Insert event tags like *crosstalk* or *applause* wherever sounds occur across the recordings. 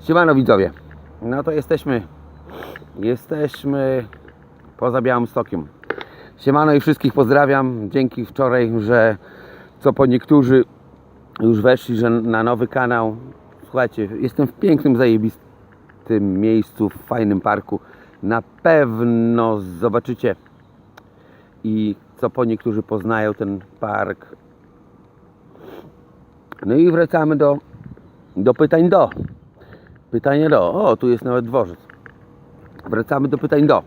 Siemano widzowie. No to jesteśmy. Jesteśmy poza Białymstokiem. Siemano i wszystkich pozdrawiam. Dzięki wczoraj, że co po niektórzy już weszli, że na nowy kanał. Słuchajcie, jestem w pięknym, zajebistym miejscu, w fajnym parku. Na pewno zobaczycie i co po niektórzy poznają ten park. No i wracamy do, do pytań do. Pytanie do. O, tu jest nawet dworzec. Wracamy do pytań do.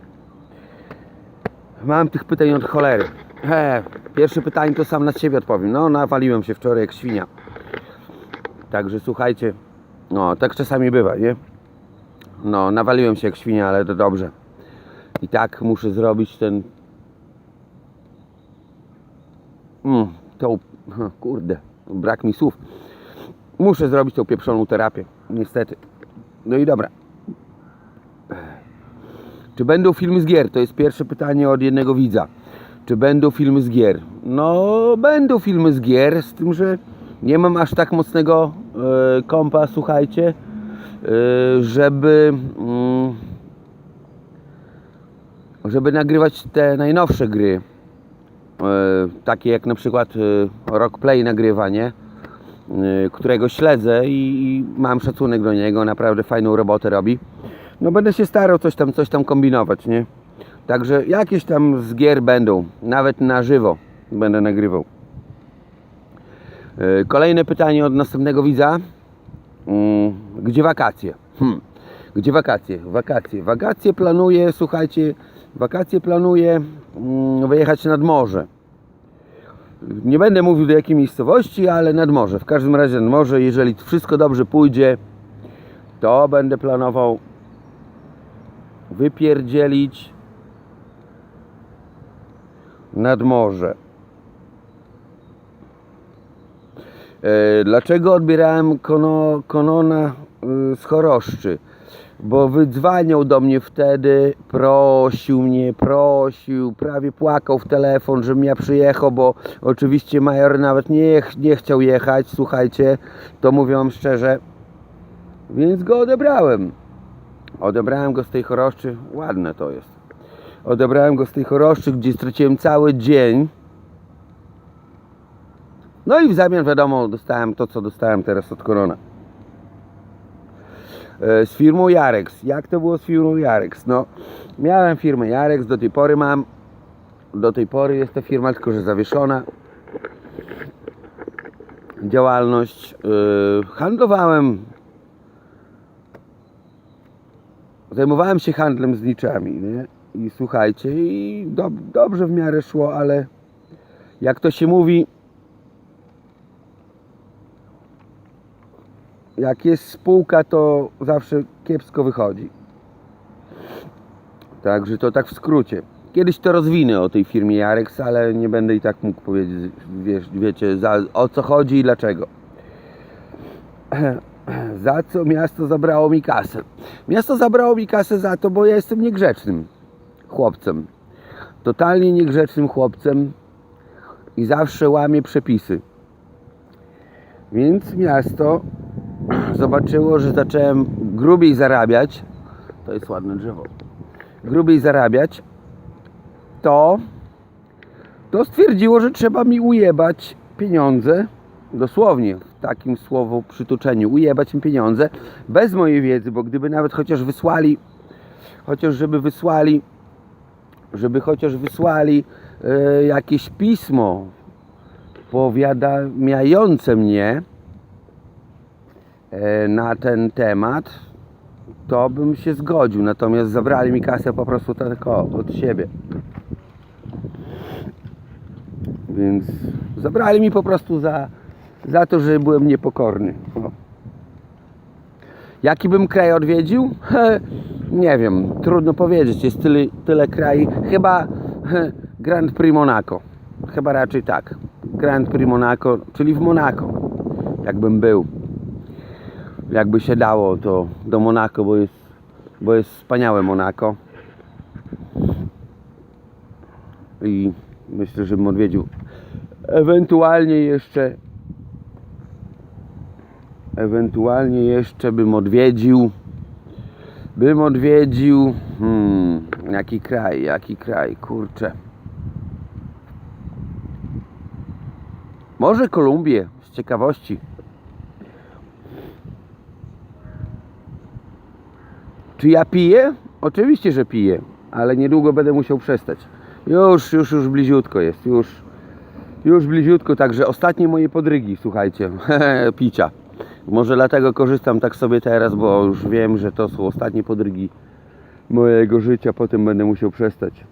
Mam tych pytań od cholery. He, pierwsze pytanie to sam na siebie odpowiem. No, nawaliłem się wczoraj jak świnia. Także słuchajcie, no, tak czasami bywa, nie? No, nawaliłem się jak świnia, ale to dobrze. I tak muszę zrobić ten. Mm, tą. *laughs* Kurde, brak mi słów. Muszę zrobić tą pieprzoną terapię. Niestety. No i dobra. Czy będą filmy z gier? To jest pierwsze pytanie od jednego widza. Czy będą filmy z gier? No, będą filmy z gier, z tym, że nie mam aż tak mocnego e, kompa, słuchajcie, e, żeby, mm, żeby nagrywać te najnowsze gry. E, takie jak na przykład e, Rockplay nagrywanie, e, którego śledzę i, mam szacunek do niego, naprawdę fajną robotę robi. No będę się starał coś tam, coś tam kombinować, nie? Także jakieś tam z gier będą, nawet na żywo będę nagrywał. E, Kolejne pytanie od następnego widza. Mm, Gdzie wakacje? Hmm. Gdzie wakacje? Wakacje. Wakacje planuję, słuchajcie, wakacje planuję mm, wyjechać nad morze. Nie będę mówił do jakiej miejscowości, ale nad morze. W każdym razie nad morze, jeżeli wszystko dobrze pójdzie, to będę planował wypierdzielić nad morze. E, Dlaczego odbierałem kono, konona y, z choroszczy? Bo wydzwaniał do mnie wtedy, prosił mnie, prosił, prawie płakał w telefon, żebym ja przyjechał, bo oczywiście major nawet nie, nie chciał jechać, słuchajcie, to mówię wam szczerze, więc go odebrałem. Odebrałem go z tej choroszczy, ładne to jest. Odebrałem go z tej choroszczy, gdzie straciłem cały dzień. No i w zamian wiadomo, dostałem to, co dostałem teraz od Korona. E, Z firmą Jarex. Jak to było z firmą Jarex? No, miałem firmę Jarex, do tej pory mam. Do tej pory jest ta firma, tylko że zawieszona. Działalność. e, Handlowałem zajmowałem się handlem z niczami, nie? I słuchajcie, i do, dobrze w miarę szło, ale jak to się mówi, jak jest spółka, to zawsze kiepsko wychodzi. Także to tak w skrócie. Kiedyś to rozwinę o tej firmie Jarex, ale nie będę i tak mógł powiedzieć, wiesz, wiecie, za, o co chodzi i dlaczego. *clears throat* Za co miasto zabrało mi kasę? Miasto zabrało mi kasę za to, bo ja jestem niegrzecznym chłopcem. Totalnie niegrzecznym chłopcem i zawsze łamię przepisy. Więc miasto *clears throat* zobaczyło, że zacząłem grubiej zarabiać. To jest ładne drzewo. Grubiej zarabiać, to, to stwierdziło, że trzeba mi ujebać pieniądze dosłownie w takim słowo przytoczeniu, ujebać im pieniądze bez mojej wiedzy, bo gdyby nawet chociaż wysłali, chociaż żeby wysłali, żeby chociaż wysłali e, jakieś pismo powiadamiające mnie na ten temat, to bym się zgodził. Natomiast zabrali mi kasę po prostu tylko od siebie. Więc zabrali mi po prostu za, za to, że byłem niepokorny. Jaki bym kraj odwiedził? *laughs* Nie wiem, trudno powiedzieć. Jest tyle, tyle krajów. Chyba *laughs* Grand Prix Monaco. Chyba raczej tak. Grand Prix Monaco, czyli w Monako. Jakbym był. Jakby się dało, to do Monako, bo jest, bo jest wspaniałe Monako. I myślę, że bym odwiedził. Ewentualnie jeszcze Ewentualnie jeszcze bym odwiedził. Bym odwiedził. Hmm, jaki kraj, jaki kraj, kurczę. Może Kolumbię z ciekawości. Czy ja piję? Oczywiście, że piję, ale niedługo będę musiał przestać. Już, już, już bliziutko jest, już, już bliziutko, także ostatnie moje podrygi, słuchajcie, *laughs* picia. Może dlatego korzystam tak sobie teraz, bo już wiem, że to są ostatnie podrygi mojego życia, potem będę musiał przestać.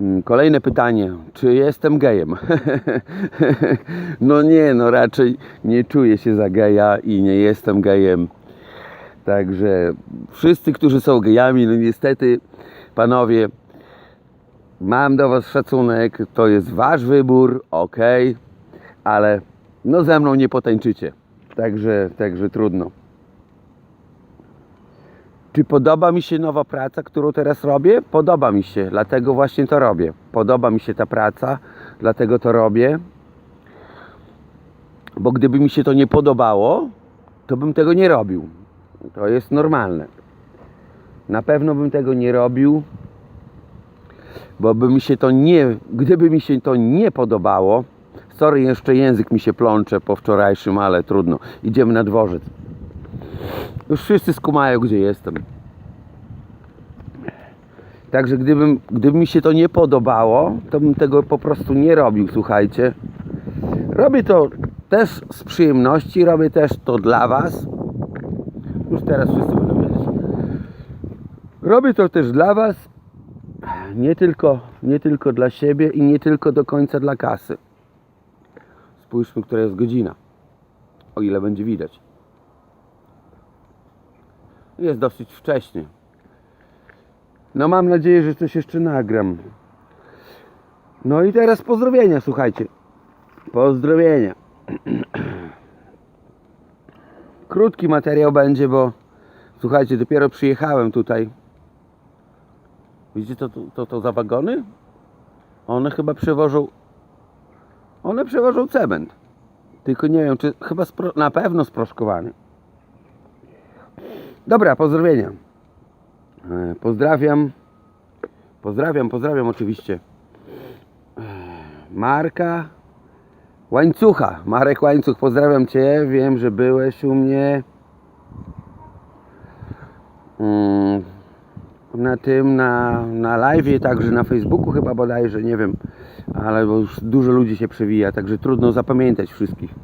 Mm, Kolejne pytanie, czy jestem gejem? *laughs* no nie, no raczej nie czuję się za geja i nie jestem gejem. Także wszyscy, którzy są gejami, no niestety, panowie, mam do was szacunek, to jest wasz wybór, ok, ale no ze mną nie potańczycie. Także, także trudno. Czy podoba mi się nowa praca, którą teraz robię? Podoba mi się, dlatego właśnie to robię. Podoba mi się ta praca, dlatego to robię. Bo gdyby mi się to nie podobało, to bym tego nie robił. To jest normalne. Na pewno bym tego nie robił, bo by mi się to nie, gdyby mi się to nie podobało, sorry, jeszcze język mi się plącze po wczorajszym, ale trudno. Idziemy na dworzec. Już wszyscy skumają, gdzie jestem. Także gdybym, gdyby mi się to nie podobało, to bym tego po prostu nie robił, słuchajcie. Robię to też z przyjemności, robię też to dla Was. Teraz wszyscy będą wiedzieć. Robię to też dla Was, nie tylko, nie tylko dla siebie i nie tylko do końca dla kasy. Spójrzmy, która jest godzina. O ile będzie widać. Jest dosyć wcześnie. No mam nadzieję, że coś jeszcze nagram. No i teraz pozdrowienia, słuchajcie. Pozdrowienia. *clears throat* Krótki materiał będzie, bo słuchajcie, dopiero przyjechałem tutaj. Widzicie to, to, to, za wagony? One chyba przewożą. One przewożą cement. Tylko nie wiem, czy chyba spro, na pewno sproszkowany. Dobra, pozdrowienia. E, Pozdrawiam. Pozdrawiam, pozdrawiam oczywiście. E, Marka Łańcucha. Marek Łańcuch, pozdrawiam Cię. Wiem, że byłeś u mnie mm, na tym, na, na live, także na Facebooku chyba bodajże, nie wiem. Ale bo już dużo ludzi się przewija, także trudno zapamiętać wszystkich.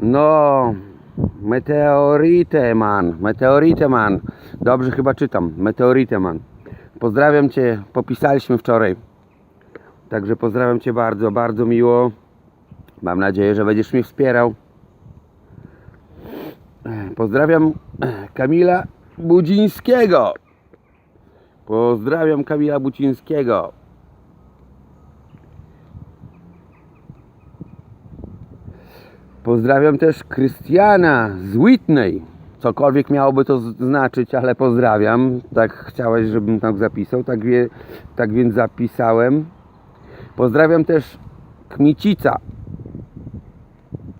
No, Meteoriteman, Meteoriteman. Dobrze chyba czytam, Meteoriteman. Pozdrawiam Cię, popisaliśmy wczoraj. Także pozdrawiam Cię bardzo, bardzo miło. Mam nadzieję, że będziesz mnie wspierał. Pozdrawiam *clears throat* Kamila Budzińskiego. Pozdrawiam Kamila Budzińskiego. Pozdrawiam też Krystiana z Whitney. Cokolwiek miałoby to znaczyć, ale pozdrawiam. Tak chciałeś, żebym tak zapisał, tak, wie, tak więc zapisałem. Pozdrawiam też Kmicica.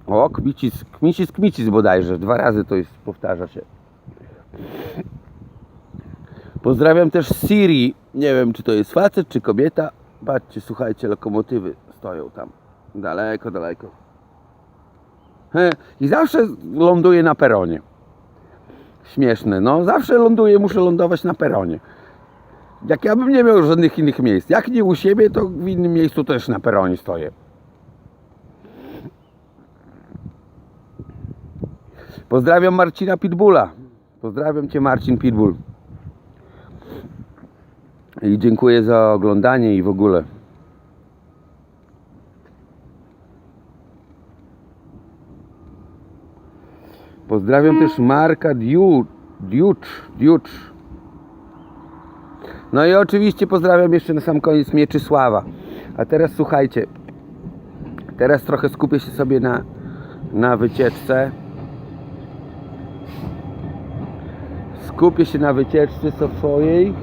O, Kmicic, Kmicic, Kmicic bodajże. Dwa razy to jest, powtarza się. Pozdrawiam też Siri. Nie wiem, czy to jest facet, czy kobieta. Patrzcie, słuchajcie, lokomotywy stoją tam. Daleko, daleko. I zawsze ląduję na peronie. Śmieszne. No, zawsze ląduję, muszę lądować na peronie. Jak ja bym nie miał żadnych innych miejsc. Jak nie u siebie, to w innym miejscu też na peronie stoję. Pozdrawiam Marcina Pitbulla. Pozdrawiam Cię Marcin Pitbull. I dziękuję za oglądanie i w ogóle. Pozdrawiam też Marka Diu- Diucz, Diucz. No i oczywiście pozdrawiam jeszcze na sam koniec Mieczysława. A teraz słuchajcie. Teraz trochę skupię się sobie na, na wycieczce. Skupię się na wycieczce swojej.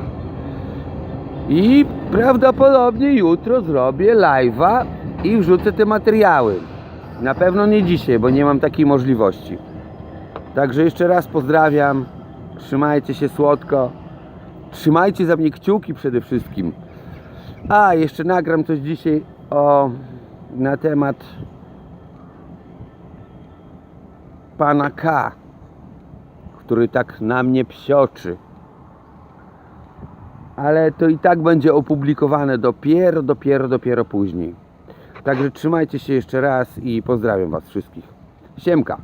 I prawdopodobnie jutro zrobię live'a i wrzucę te materiały. Na pewno nie dzisiaj, bo nie mam takiej możliwości. Także jeszcze raz pozdrawiam. Trzymajcie się słodko. Trzymajcie za mnie kciuki przede wszystkim. A, jeszcze nagram coś dzisiaj o, na temat pana K, który tak na mnie psioczy. Ale to i tak będzie opublikowane dopiero, dopiero, dopiero później. Także trzymajcie się jeszcze raz i pozdrawiam Was wszystkich. Siemka.